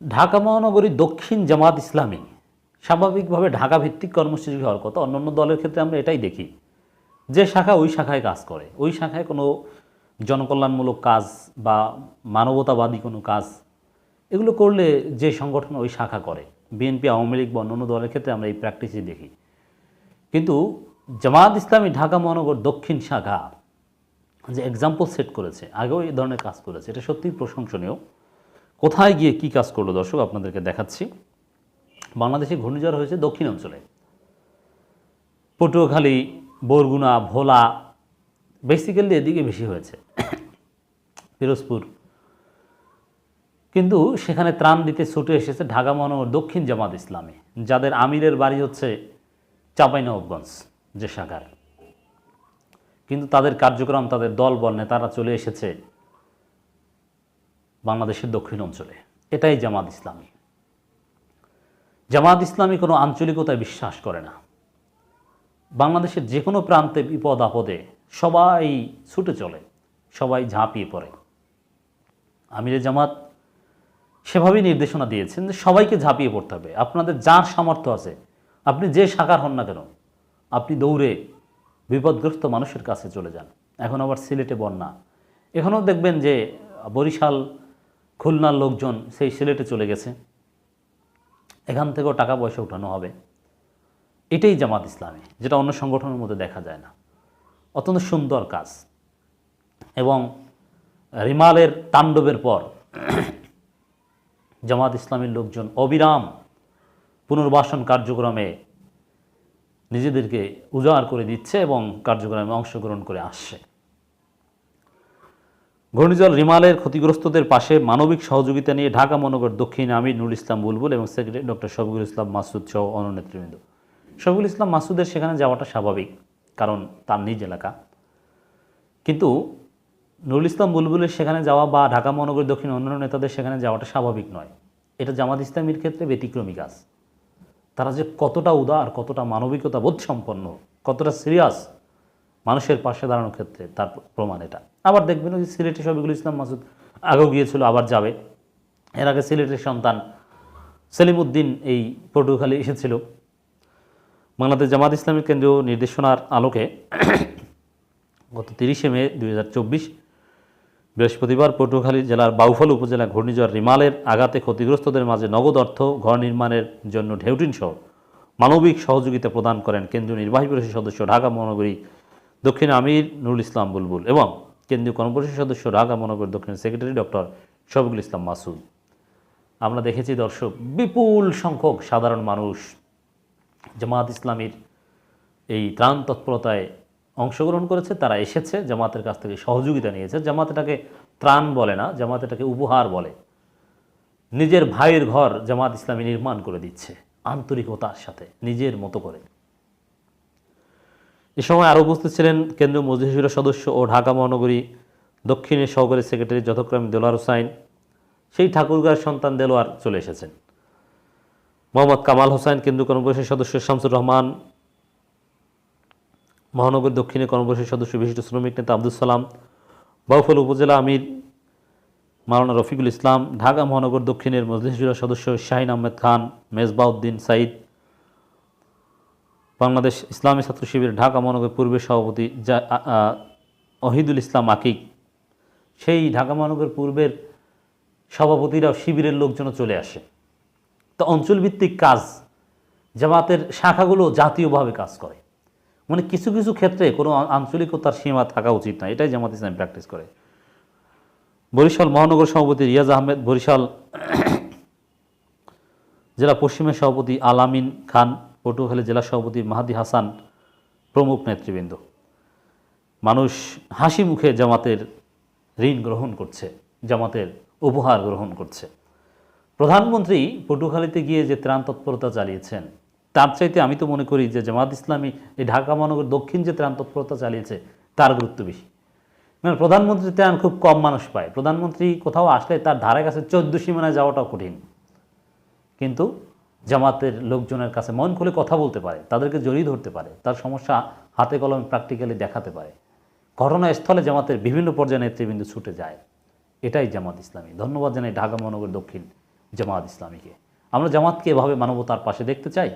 ঢাকা মহানগরী দক্ষিণ জামাত ইসলামী। স্বাভাবিকভাবে ঢাকা ভিত্তিক কর্মসূচি হওয়ার কথা অন্যান্য দলের ক্ষেত্রে আমরা এটাই দেখি। যে শাখা ওই শাখায় কাজ করে। ওই শাখায় কোনো জনকল্যাণমূলক কাজ বা মানবতাবাদী কোনো কাজ এগুলো করলে যে সংগঠন ওই শাখা করে। বিএনপি, আওয়ামী লীগ বা অন্যান্য দলের ক্ষেত্রে আমরা এই প্র্যাকটিসই দেখি। কিন্তু জামাত ইসলামী ঢাকা মহানগর দক্ষিণ শাখা যে এক্সাম্পল সেট করেছে, আগেও এই ধরনের কাজ করেছে, এটা সত্যিই প্রশংসনীয়। কোথায় গিয়ে কি কাজ করল দর্শক? আপনাদেরকে দেখাচ্ছি। বাংলাদেশে ঘূর্ণিঝড় হয়েছে দক্ষিণ অঞ্চলে। পটুয়াখালী, বরগুনা, ভোলা বেসিক্যালি এদিকে বেশি হয়েছে। পিরোজপুর। কিন্তু সেখানে ত্রাণ দিতে ছুটে এসেছে ঢাকা মহানগর দক্ষিণ জামাত ইসলামী, যাদের আমিরের বাড়ি হচ্ছে চাঁপাইনবাবগঞ্জ, যে শাখার। কিন্তু তাদের কার্যক্রম, তাদের দল বল, নেতারা চলে এসেছে বাংলাদেশের দক্ষিণ অঞ্চলে। এটাই জামাত ইসলামী। জামাত ইসলামী কোনো আঞ্চলিকতায় বিশ্বাস করে না। বাংলাদেশের যে কোনো প্রান্তে বিপদ আপদে সবাই ছুটে চলে, সবাই ঝাঁপিয়ে পড়ে। আমিরে জামাত সেভাবেই নির্দেশনা দিয়েছেন যে সবাইকে ঝাঁপিয়ে পড়তে হবে। আপনাদের যার সামর্থ্য আছে, আপনি যে শাখার হন না কেন, আপনি দৌড়ে বিপদগ্রস্ত মানুষের কাছে চলে যান। এখন আবার সিলেটে বন্যা। এখনও দেখবেন যে বরিশাল খুলনার লোকজন সেই সিলেটে চলে গেছে। এখান থেকেও টাকা পয়সা উঠানো হবে। এটাই জামাত ইসলামী, যেটা অন্য সংগঠনের মধ্যে দেখা যায় না। অত্যন্ত সুন্দর কাজ। এবং রিমালের তাণ্ডবের পর জামাত ইসলামীর লোকজন অবিরাম পুনর্বাসন কার্যক্রমে নিজেদেরকে উজাড় করে দিচ্ছে এবং কার্যক্রমে অংশগ্রহণ করে আসছে। ঘূর্ণিঝড় রিমালের ক্ষতিগ্রস্তদের পাশে মানবিক সহযোগিতা নিয়ে ঢাকা মহানগর দক্ষিণ আমির নুরুল ইসলাম বুলবুল এবং সেক্রেটারি ডক্টর শফিকুল ইসলাম মাসুদ সহ অন্য নেতৃবৃন্দ। শফিকুল ইসলাম মাসুদের সেখানে যাওয়াটা স্বাভাবিক, কারণ তার নিজ এলাকা। কিন্তু নুরুল ইসলাম বুলবুলের সেখানে যাওয়া বা ঢাকা মহানগর দক্ষিণ অন্যান্য নেতাদের সেখানে যাওয়াটা স্বাভাবিক নয়। এটা জামাত ইসলামীর ক্ষেত্রে ব্যতিক্রমী কাজ। তারা যে কতটা উদার, কতটা মানবিকতা বোধ সম্পন্ন কতটা সিরিয়াস মানুষের পাশে দাঁড়ানোর ক্ষেত্রে তার প্রমাণ এটা। আবার দেখবেন ওই সিলেটে শফিকুল ইসলাম মাসুদ আগেও গিয়েছিল, আবার যাবে। এর আগে সিলেটের সন্তান সেলিমউদ্দিন এই পটুয়াখালী এসেছিল। বাংলাদেশ জামাত ইসলামী কেন্দ্রীয় নির্দেশনার আলোকে গত তিরিশে মে দু হাজার চব্বিশ বৃহস্পতিবার পটুয়াখালী জেলার বাউফল উপজেলা ঘূর্ণিঝড় রিমালের আঘাতে ক্ষতিগ্রস্তদের মাঝে নগদ অর্থ, ঘর নির্মাণের জন্য ঢেউটিনসহ মানবিক সহযোগিতা প্রদান করেন কেন্দ্রীয় নির্বাহী পরিষদ সদস্য ঢাকা মহানগরী দক্ষিণ আমির নুরুল ইসলাম বুলবুল এবং কেন্দ্রীয় কর্মপরিষদ সদস্য ঢাকা মহানগরী দক্ষিণ সেক্রেটারি ডক্টর শফিকুল ইসলাম মাসুদ। আমরা দেখেছি দর্শক, বিপুল সংখ্যক সাধারণ মানুষ জামাত ইসলামীর এই ত্রাণ তৎপরতায় অংশগ্রহণ করেছে, তারা এসেছে, জামাতের কাছ থেকে সহযোগিতা নিয়েছে। জামাত এটাকে ত্রাণ বলে না, জামাত এটাকে উপহার বলে। নিজের ভাইয়ের ঘর জামাত ইসলামী নির্মাণ করে দিচ্ছে, আন্তরিকতার সাথে, নিজের মতো করে। এ সময় আরও উপস্থিত ছিলেন কেন্দ্রীয় মজলিসের সদস্য ও ঢাকা মহানগরী দক্ষিণের সহকারী সেক্রেটারি যথাক্রমে দেলোয়ার হোসাইন। সেই ঠাকুরগাঁর সন্তান দেলোয়ার চলে এসেছেন। মোহাম্মদ কামাল হোসাইন কেন্দ্রীয় কর্মপরিষদ সদস্য, শামসুর রহমান মহানগর দক্ষিণে কর্মপরিষদ সদস্য, বিশিষ্ট শ্রমিক নেতা আব্দুল সালাম, বাউফল উপজেলা আমির মাওলানা রফিকুল ইসলাম, ঢাকা মহানগর দক্ষিণের মজলিসুরা সদস্য শাহিন আহমেদ খান, মেজবাউদ্দিন সাইদ বাংলাদেশ ইসলামী ছাত্র শিবির ঢাকা মহানগর পূর্বের সভাপতি যা অহিদুল ইসলাম আকিক সেই ঢাকা মহানগর পূর্বের সভাপতিরাও শিবিরের লোকজনও চলে আসে। তো অঞ্চলভিত্তিক কাজ জামাতের শাখাগুলো জাতীয়ভাবে কাজ করে। মানে কিছু কিছু ক্ষেত্রে কোনো আঞ্চলিকতার সীমা থাকা উচিত না, এটাই জামাত ইসলাম প্র্যাকটিস করে। বরিশাল মহানগর সভাপতি রিয়াজ আহমেদ, বরিশাল জেলা পশ্চিমের সভাপতি আলামিন খান পটুয়াখালী জেলা সভাপতি মাহাদি হাসান প্রমুখ নেতৃবৃন্দ। মানুষ হাসি মুখে জামাতের ঋণ গ্রহণ করছে, জামাতের উপহার গ্রহণ করছে। প্রধানমন্ত্রী পটুয়াখালীতে গিয়ে যে ত্রাণ তৎপরতা চালিয়েছেন, তার চাইতে আমি তো মনে করি যে জামাত ইসলামী এই ঢাকা মহানগর দক্ষিণ যে ত্রাণ তৎপরতা চালিয়েছে, তার গুরুত্ব বেশি মানে প্রধানমন্ত্রী ত্রাণ খুব কম মানুষ পায়। প্রধানমন্ত্রী কোথাও আসলে তার ধারে কাছে চোদ্দ সীমানায় যাওয়াটাও কঠিন। কিন্তু জামাতের লোকজনের কাছে মন খুলে কথা বলতে পারে, তাদেরকে জড়িয়ে ধরতে পারে, তার সমস্যা হাতে কলমে প্র্যাকটিক্যালি দেখাতে পারে। ঘটনাস্থলে জামাতের বিভিন্ন পর্যায়ে নেতৃবৃন্দ ছুটে যায়। এটাই জামাত ইসলামী। ধন্যবাদ জানাই ঢাকা মহানগর দক্ষিণ জামাত ইসলামীকে। আমরা জামাতকে এভাবে মানবতার পাশে দেখতে চাই?